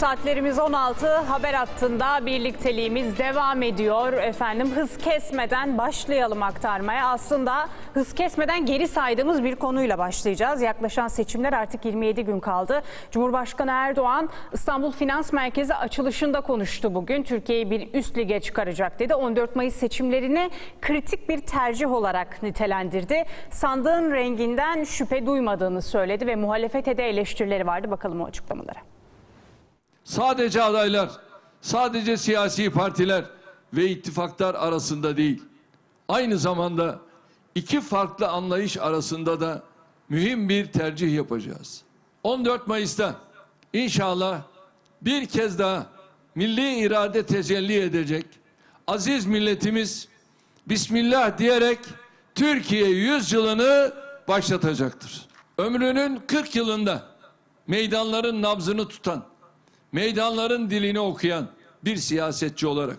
Saatlerimiz 16 haber hattında birlikteliğimiz devam ediyor efendim. Hız kesmeden başlayalım aktarmaya. Aslında hız kesmeden geri saydığımız bir konuyla başlayacağız. Yaklaşan seçimler artık 27 gün kaldı. Cumhurbaşkanı Erdoğan İstanbul Finans Merkezi açılışında konuştu bugün. Türkiye'yi bir üst lige çıkaracak dedi. 14 Mayıs seçimlerini kritik bir tercih olarak nitelendirdi. Sandığın renginden şüphe duymadığını söyledi ve muhalefete de eleştirileri vardı. Bakalım o açıklamalara. Sadece adaylar, sadece siyasi partiler ve ittifaklar arasında değil, aynı zamanda iki farklı anlayış arasında da mühim bir tercih yapacağız. 14 Mayıs'ta inşallah bir kez daha milli irade tecelli edecek. Aziz milletimiz Bismillah diyerek Türkiye yüzyılını başlatacaktır. Ömrünün 40 yılında meydanların nabzını tutan, meydanların dilini okuyan bir siyasetçi olarak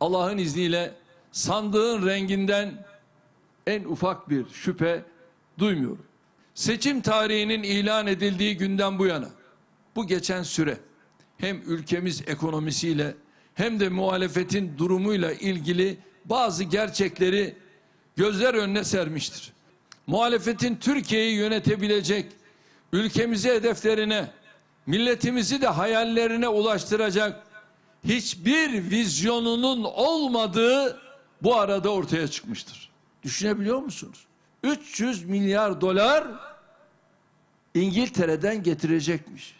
Allah'ın izniyle sandığın renginden en ufak bir şüphe duymuyorum. Seçim tarihinin ilan edildiği günden bu yana bu geçen süre hem ülkemiz ekonomisiyle hem de muhalefetin durumuyla ilgili bazı gerçekleri gözler önüne sermiştir. Muhalefetin Türkiye'yi yönetebilecek, ülkemizi hedeflerine, milletimizi de hayallerine ulaştıracak hiçbir vizyonunun olmadığı bu arada ortaya çıkmıştır. Düşünebiliyor musunuz? 300 milyar dolar İngiltere'den getirecekmiş.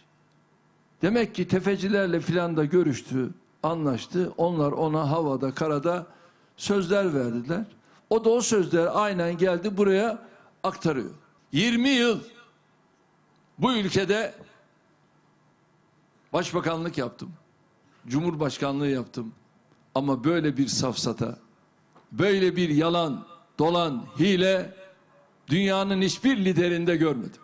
Demek ki tefecilerle filan da görüştü, anlaştı. Onlar ona havada, karada sözler verdiler. O da o sözler aynen geldi buraya aktarıyor. 20 yıl bu ülkede başbakanlık yaptım. Cumhurbaşkanlığı yaptım. Ama böyle bir safsata, böyle bir yalan, dolan, hile dünyanın hiçbir liderinde görmedim.